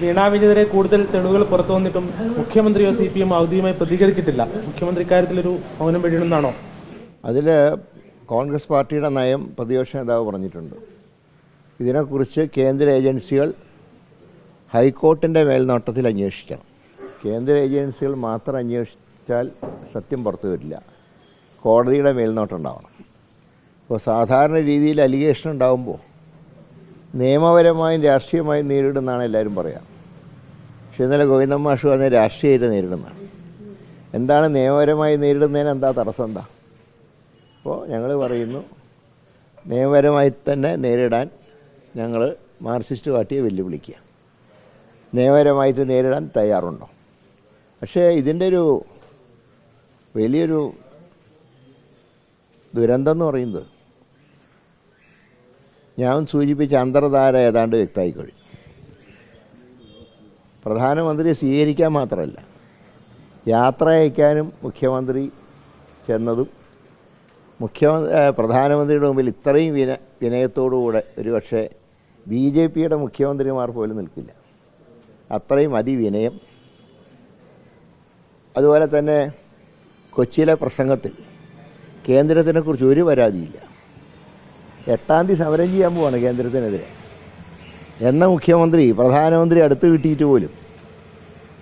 വീണാ കൂടുതൽ തെളിവുകൾ പുറത്തു വന്നിട്ടും മുഖ്യമന്ത്രിയോ സി പി എം ഔദ്യോഗികമായി പ്രതികരിച്ചിട്ടില്ല. മുഖ്യമന്ത്രി ഇക്കാര്യത്തിലൊരു മൗനം വെടിയണമെന്നാണോ അതിൽ കോൺഗ്രസ് പാർട്ടിയുടെ നയം പ്രതിപക്ഷ നേതാവ് പറഞ്ഞിട്ടുണ്ട്. ഇതിനെക്കുറിച്ച് കേന്ദ്ര ഏജൻസികൾ ഹൈക്കോർട്ടിന്റെ മേൽനോട്ടത്തിൽ അന്വേഷിക്കണം. കേന്ദ്ര ഏജൻസികൾ മാത്രം അന്വേഷിച്ചാൽ സത്യം പുറത്തു വരില്ല. കോടതിയുടെ മേൽനോട്ടം ഉണ്ടാവണം. ഇപ്പോൾ സാധാരണ രീതിയിൽ അലിഗേഷൻ ഉണ്ടാകുമ്പോൾ നിയമപരമായും രാഷ്ട്രീയമായും നേരിടുന്നതാണ് എല്ലാവരും പറയാം. പക്ഷെ ഇന്നലെ ഗോവിന്ദൻ മാഷ് പറഞ്ഞ രാഷ്ട്രീയമായിട്ട് നേരിടുന്നതാണ് എന്താണ് നിയമപരമായി നേരിടുന്നതിന് എന്താ തടസ്സം എന്താ? അപ്പോൾ ഞങ്ങൾ പറയുന്നു നിയമപരമായി തന്നെ നേരിടാൻ ഞങ്ങൾ മാർക്സിസ്റ്റ് പാർട്ടിയെ വെല്ലുവിളിക്കുക. നിയമപരമായിട്ട് നേരിടാൻ തയ്യാറുണ്ടോ? പക്ഷേ ഇതിന്റെ ഒരു വലിയൊരു ദുരന്തം എന്ന് പറയുന്നത് ഞാൻ സൂചിപ്പിച്ച അന്തർധാര ഏതാണ്ട് വ്യക്തമായി കഴിഞ്ഞു. പ്രധാനമന്ത്രി സ്വീകരിക്കാൻ മാത്രമല്ല യാത്ര അയക്കാനും മുഖ്യമന്ത്രി ചെന്നതും മുഖ്യമന്ത്രി പ്രധാനമന്ത്രിയുടെ മുമ്പിൽ ഇത്രയും വിന വിനയത്തോടുകൂടെ ഒരു പക്ഷേ ബി ജെ പിയുടെ മുഖ്യമന്ത്രിമാർ പോലും നിൽക്കില്ല. അത്രയും അതിവിനയം. അതുപോലെ തന്നെ കൊച്ചിയിലെ പ്രസംഗത്തിൽ കേന്ദ്രത്തിനെക്കുറിച്ച് ഒരു പരാതിയില്ല. എട്ടാം തീയതി സമരം ചെയ്യാൻ പോവാണ് കേന്ദ്രത്തിനെതിരെ. എന്ന മുഖ്യമന്ത്രി പ്രധാനമന്ത്രി അടുത്ത് കിട്ടിയിട്ട് പോലും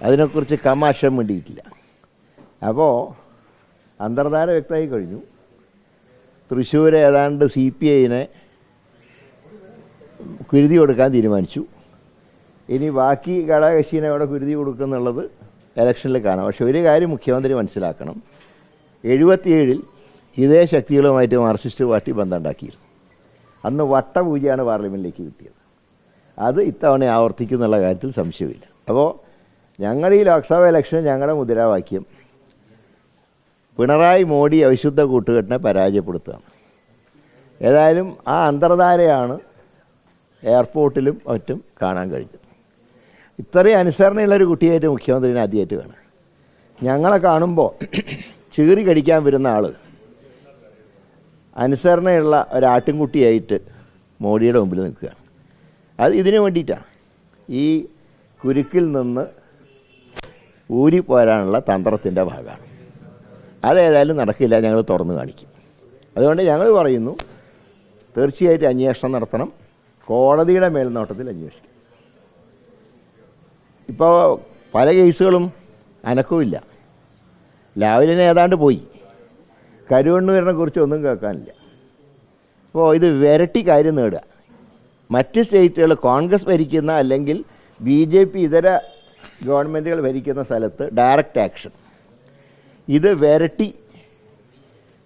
അതിനെക്കുറിച്ച് കമാശം വേണ്ടിയിട്ടില്ല അപ്പോൾ അന്തർധാര വ്യക്തമായി കഴിഞ്ഞു. തൃശ്ശൂർ ഏതാണ്ട് സി പി ഐനെ കുരുതി കൊടുക്കാൻ തീരുമാനിച്ചു. ഇനി ബാക്കി ഘടകകക്ഷീനെ അവിടെ കുരുതി കൊടുക്കുന്നുള്ളത് ഇലക്ഷനിൽ കാണാം. പക്ഷെ ഒരു കാര്യം മുഖ്യമന്ത്രി മനസ്സിലാക്കണം. എഴുപത്തിയേഴിൽ ഇതേ ശക്തികളുമായിട്ട് മാർക്സിസ്റ്റ് പാർട്ടി ബന്ധമുണ്ടാക്കിയിരുന്നു. അന്ന് വട്ടപൂജയാണ് പാർലമെന്റിലേക്ക് കിട്ടിയത്. അത് ഇത്തവണ ആവർത്തിക്കുന്നുള്ള കാര്യത്തിൽ സംശയമില്ല. അപ്പോൾ ഞങ്ങൾ ഈ ലോക്സഭാ ഇലക്ഷൻ ഞങ്ങളുടെ മുദ്രാവാക്യം പിണറായി മോഡി അവിശുദ്ധ കൂട്ടുകെട്ടിനെ പരാജയപ്പെടുത്തുക. ഏതായാലും ആ അന്തർധാരയാണ് എയർപോർട്ടിലും മറ്റും കാണാൻ കഴിഞ്ഞത്. ഇത്രയും അനുസരണയുള്ളൊരു കുട്ടിയായിട്ട് മുഖ്യമന്ത്രിനെ ആദ്യമായിട്ട് കാണാം. ഞങ്ങളെ കാണുമ്പോൾ ചീറി കടിക്കാൻ വരുന്ന ആൾ അനുസരണയുള്ള ഒരാട്ടിൻകുട്ടിയായിട്ട് മോഡിയുടെ മുമ്പിൽ നിൽക്കുകയാണ് അത് ഇതിനു വേണ്ടിയിട്ടാണ് ഈ കുരുക്കിൽ നിന്ന് ഊരിപ്പോരാനുള്ള തന്ത്രത്തിന്റെ ഭാഗമാണ്. അതേതായാലും നടക്കില്ല ഞങ്ങൾ തുറന്നു കാണിക്കും. അതുകൊണ്ട് ഞങ്ങൾ പറയുന്നു തീർച്ചയായിട്ടും അന്വേഷണം നടത്തണം. കോടതിയുടെ മേൽനോട്ടത്തിൽ അന്വേഷിക്കും. ഇപ്പോൾ പല കേസുകളും അനക്കവുമില്ല. ലാവലിനെ ഏതാണ്ട് പോയി. കരുവണ്ണൂരിനെ കുറിച്ച് ഒന്നും കേൾക്കാനില്ല. അപ്പോൾ ഇത് വിരട്ടി കാര്യം നേടുക. മറ്റ് സ്റ്റേറ്റുകൾ കോൺഗ്രസ് ഭരിക്കുന്ന അല്ലെങ്കിൽ ബി ജെ പി ഇതര ഗവൺമെന്റുകൾ ഭരിക്കുന്ന സ്ഥലത്ത് ഡയറക്റ്റ് ആക്ഷൻ. ഇത് വിരട്ടി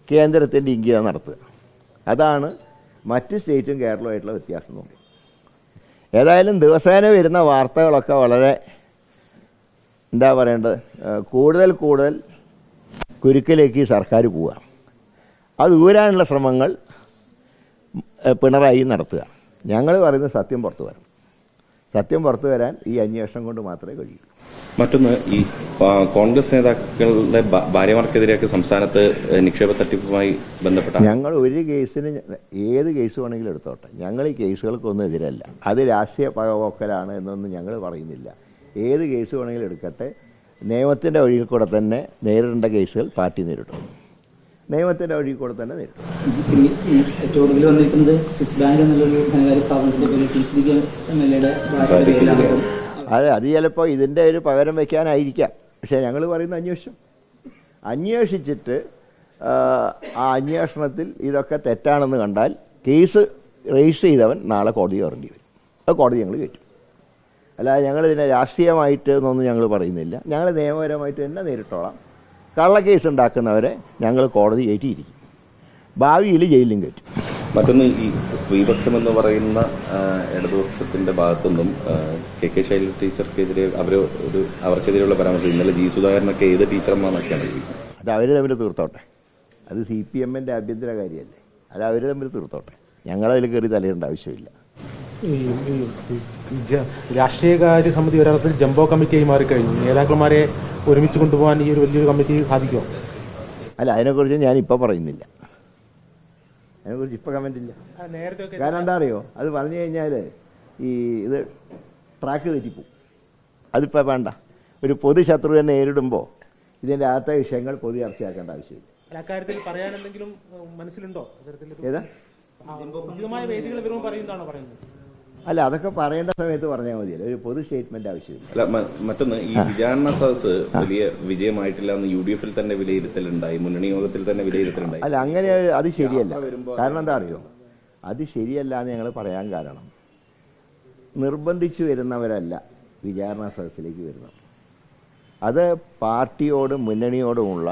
കേന്ദ്രത്തിന്റെ ഇംഗിതം നടത്തുക. അതാണ് മറ്റ് സ്റ്റേറ്റും കേരളവുമായിട്ടുള്ള വ്യത്യാസം പറയുന്നത് ഏതായാലും ദിവസേന വരുന്ന വാർത്തകളൊക്കെ വളരെ എന്താ പറയേണ്ടത്? കൂടുതൽ കൂടുതൽ കുരുക്കിലേക്ക് സർക്കാർ പോവുക അത് ഊരാനുള്ള ശ്രമങ്ങൾ പിണറായി നടത്തുക. ഞങ്ങൾ പറയുന്നത് സത്യം പുറത്തു വരണം. സത്യം പുറത്തു വരാൻ ഈ അന്വേഷണം കൊണ്ട് മാത്രമേ കഴിയൂ. മറ്റൊന്ന് ഈ കോൺഗ്രസ് നേതാക്കളുടെ ഭാര്യമാർക്കെതിരെയൊക്കെ സംസ്ഥാനത്ത് നിക്ഷേപ തട്ടിപ്പുമായി ബന്ധപ്പെട്ട ഞങ്ങൾ ഒരു കേസിന് ഏത് കേസ് വേണമെങ്കിലും എടുത്തോട്ടെ. ഞങ്ങൾ ഈ കേസുകൾക്കൊന്നും എതിരല്ല. അത് രാഷ്ട്രീയ പകപോക്കലാണ് എന്നൊന്നും ഞങ്ങൾ പറയുന്നില്ല. ഏത് കേസ് വേണമെങ്കിലും എടുക്കട്ടെ. നിയമത്തിന്റെ വഴിയിൽ കൂടെ തന്നെ നേരിടേണ്ട കേസുകൾ പാർട്ടി നേരിടും. നിയമത്തിന്റെ വഴി കൂടെ തന്നെ നേരിടും. ഇനി ഈ ഏറ്റവും ഒടുവിൽ വന്നിരിക്കുന്നത് സ്വിസ് ബാങ്ക് എന്നുള്ളൊരു ധനകാര്യ സ്ഥാപനത്തിന്റെ അത് അത് ചിലപ്പോൾ ഇതിന്റെ ഒരു പകരം വെക്കാനായിരിക്കാം. പക്ഷേ ഞങ്ങൾ പറയുന്ന അന്വേഷിച്ചു അന്വേഷിച്ചിട്ട് ആ, ആ അന്വേഷണത്തിൽ ഇതൊക്കെ തെറ്റാണെന്ന് കണ്ടാൽ കേസ് രജിസ്റ്റർ ചെയ്തവൻ നാളെ കോടതി ഇറങ്ങി വരും. അത് കോടതി ഞങ്ങൾ കയറ്റും അല്ലാതെ ഞങ്ങൾ ഇതിനെ രാഷ്ട്രീയമായിട്ട് എന്നൊന്നും ഞങ്ങൾ പറയുന്നില്ല. ഞങ്ങൾ നിയമപരമായിട്ട് തന്നെ നേരിട്ടോളാം. കള്ളക്കേസ് ഉണ്ടാക്കുന്നവരെ ഞങ്ങൾ കോടതി കയറ്റിയിരിക്കും. ഭാവിയിൽ ജയിലിലും കയറ്റും. മറ്റൊന്ന് ഈ സ്ത്രീപക്ഷം എന്ന് പറയുന്ന ഇടതുപക്ഷത്തിന്റെ ഭാഗത്തുനിന്നും കെ കെ ശൈലജ ടീച്ചർക്കെതിരെ അവർ ഒരു അവർക്കെതിരെയുള്ള പരാമർശം. ഇന്നലെ ജി സുധാകരനൊക്കെ ഏത് ടീച്ചർമാരൊക്കെയാണ് അത് അവർ തമ്മിൽ തീർത്തോട്ടെ. അത് സി പി എമ്മിന്റെ ആഭ്യന്തര കാര്യമല്ലേ. അത് അവർ തമ്മിൽ തീർത്തോട്ടെ. ഞങ്ങളതിൽ കയറി തലയിടേണ്ട ആവശ്യമില്ല. രാഷ്ട്രീയകാര്യ സമിതി ഒരർത്ഥത്തിൽ ജംബോ കമ്മിറ്റിയായി മാറിക്കഴിഞ്ഞു. നേതാക്കന്മാരെ ഒരുമിച്ച് കൊണ്ടുപോകാൻ ഈ ഒരു വലിയൊരു കമ്മിറ്റി സാധിക്കുമോ? അല്ല അതിനെക്കുറിച്ച് ഞാൻ ഇപ്പോൾ പറയുന്നില്ല. അതിനെക്കുറിച്ച് ഇപ്പോൾ കമന്റ് ഇല്ല. നേരത്തെ കാരണം എന്താ അറിയോ? അത് പറഞ്ഞു കഴിഞ്ഞാൽ ഈ ഇത് ട്രാക്ക് തെറ്റിപ്പോവും അതിപ്പോൾ വേണ്ട. ഒരു പൊതുശത്രുവിനെ നേരിടുമ്പോൾ ഇതിന്റെ അകത്തെ വിഷയങ്ങൾ പൊതു ചർച്ചയാക്കേണ്ട ആവശ്യമില്ല. അക്കാര്യത്തിൽ മനസ്സിലുണ്ടോ? ഏതാ? വേദികൾ പറയുന്നതാണോ പറയുന്നത്? അല്ല അതൊക്കെ പറയേണ്ട സമയത്ത് പറഞ്ഞാൽ മതിയല്ലോ. ഒരു പൊതു സ്റ്റേറ്റ്മെന്റ് ആവശ്യമില്ല. അല്ല മറ്റൊന്ന് ഈ വിചാരണ സദസ് വലിയ വിജയമായിട്ടില്ല എന്ന് യു ഡി എഫിൽ തന്നെ വിലയിരുത്തലുണ്ടായി മുന്നണി യോഗത്തിൽ തന്നെ വിലയിരുത്തലുണ്ടായി. അല്ല അങ്ങനെ അത് ശരിയല്ല. കാരണം എന്താ അറിയോ? അത് ശരിയല്ല എന്ന് ഞങ്ങൾ പറയാൻ കാരണം നിർബന്ധിച്ചു വരുന്നവരല്ല വിചാരണ സദസ്സിലേക്ക് വരുന്നത്. അത് പാർട്ടിയോടും മുന്നണിയോടുമുള്ള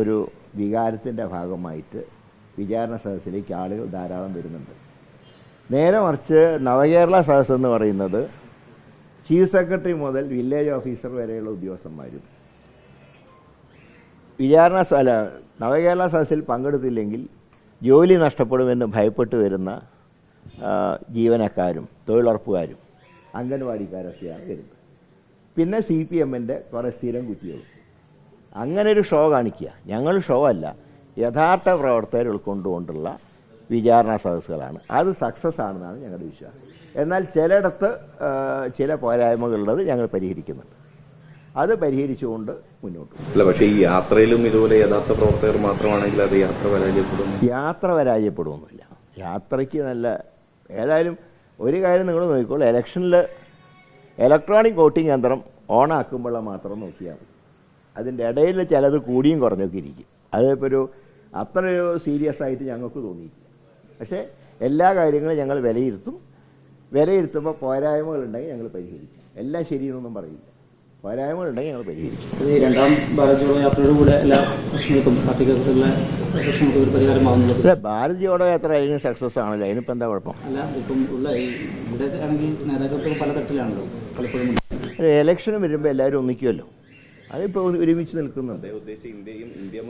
ഒരു വികാരത്തിന്റെ ഭാഗമായിട്ട് വിചാരണ സദസ്സിലേക്ക് ആളുകൾ ധാരാളം വരുന്നുണ്ട്. നേരെ മറിച്ച് നവകേരള സദസ് എന്ന് പറയുന്നത് ചീഫ് സെക്രട്ടറി മുതൽ വില്ലേജ് ഓഫീസർ വരെയുള്ള ഉദ്യോഗസ്ഥന്മാരും. വിചാരണ അല്ല നവകേരള സദസ്സിൽ പങ്കെടുത്തില്ലെങ്കിൽ ജോലി നഷ്ടപ്പെടുമെന്ന് ഭയപ്പെട്ട് വരുന്ന ജീവനക്കാരും തൊഴിലുറപ്പുകാരും അംഗൻവാടിക്കാരൊക്കെയാണ് വരുന്നത്. പിന്നെ സി പി എമ്മിന്റെ കുറേ സ്ഥിരം കുറ്റികളും. അങ്ങനെ ഒരു ഷോ കാണിക്കുക. ഞങ്ങൾ ഷോ അല്ല യഥാർത്ഥ പ്രവർത്തകർ ഉൾക്കൊണ്ടുകൊണ്ടുള്ള വിചാരണ സദസ്സുകളാണ്. അത് സക്സസ് ആണെന്നാണ് ഞങ്ങളുടെ വിശ്വാസം. എന്നാൽ ചിലയിടത്ത് ചില പോരായ്മകളുള്ളത് ഞങ്ങൾ പരിഹരിക്കുന്നുണ്ട്. അത് പരിഹരിച്ചുകൊണ്ട് മുന്നോട്ട് അല്ല പക്ഷേ ഈ യാത്രയിലും ഇതുപോലെ യഥാർത്ഥ പ്രവർത്തകർ മാത്രമാണെങ്കിൽ അത് യാത്ര പരാജയപ്പെടും? യാത്ര പരാജയപ്പെടുമൊന്നുമില്ല യാത്രയ്ക്ക് നല്ല ഏതായാലും ഒരു കാര്യം നിങ്ങൾ നോക്കിക്കോളൂ. ഇലക്ഷനിൽ ഇലക്ട്രോണിക് വോട്ടിംഗ് യന്ത്രം ഓണാക്കുമ്പോൾ മാത്രം നോക്കിയാൽ മതി. അതിന്റെ ഇടയിൽ ചിലത് കൂടിയും കുറഞ്ഞൊക്കെ ഇരിക്കും. അതിപ്പോൾ ഒരു അത്ര സീരിയസ് ആയിട്ട് ഞങ്ങൾക്ക് തോന്നിയിട്ടില്ല. പക്ഷേ എല്ലാ കാര്യങ്ങളും ഞങ്ങൾ വിലയിരുത്തും. വിലയിരുത്തുമ്പോൾ പോരായ്മകൾ ഉണ്ടെങ്കിൽ ഞങ്ങൾ പരിഹരിക്കും. എല്ലാം ശരിയെന്നൊന്നും പറയില്ല. പോരായ്മകൾ ഉണ്ടെങ്കിൽ ഞങ്ങൾ പരിഹരിക്കും. ഈ രണ്ടാം ഭാരത് ജോഡോ യാത്രയുടെ കൂടെ എല്ലാ പ്രശ്നങ്ങൾക്കും പാർട്ടിക്കകത്തുള്ള പ്രശ്നങ്ങൾക്കും ഒരു പരിഹാരമാവുന്നത് അല്ല ഭാരത് ജോഡോ യാത്ര അതിന് സക്സസ് ആണല്ലോ. അതിനിപ്പോൾ എന്താ കുഴപ്പം? അല്ല ഇപ്പം ഉള്ള ഇവിടെ ആണെങ്കിൽ നേതാക്കൾക്ക് പല തട്ടിലാണല്ലോ പലപ്പോഴും ഇലക്ഷന് വരുമ്പോൾ എല്ലാവരും ഒന്നിക്കുമല്ലോ അതിപ്പോൾ ഒരുമിച്ച് നിൽക്കുന്നുണ്ട് ഇന്ത്യ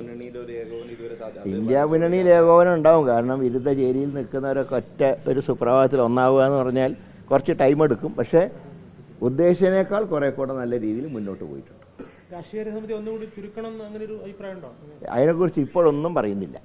മുന്നണിയിൽ ഏകോപനം ഉണ്ടാവും. കാരണം വിരുദ്ധ ചേരിയിൽ നിൽക്കുന്നവരൊക്കെ ഒറ്റ ഒരു സുപ്രഭാതത്തിൽ ഒന്നാവുക എന്ന് പറഞ്ഞാൽ കുറച്ച് ടൈം എടുക്കും. പക്ഷേ ഉദ്ദേശിച്ചതിനേക്കാൾ കുറെ കൂടെ നല്ല രീതിയിൽ മുന്നോട്ട് പോയിട്ടുണ്ട്. അതിനെക്കുറിച്ച് ഇപ്പോഴൊന്നും പറയുന്നില്ല.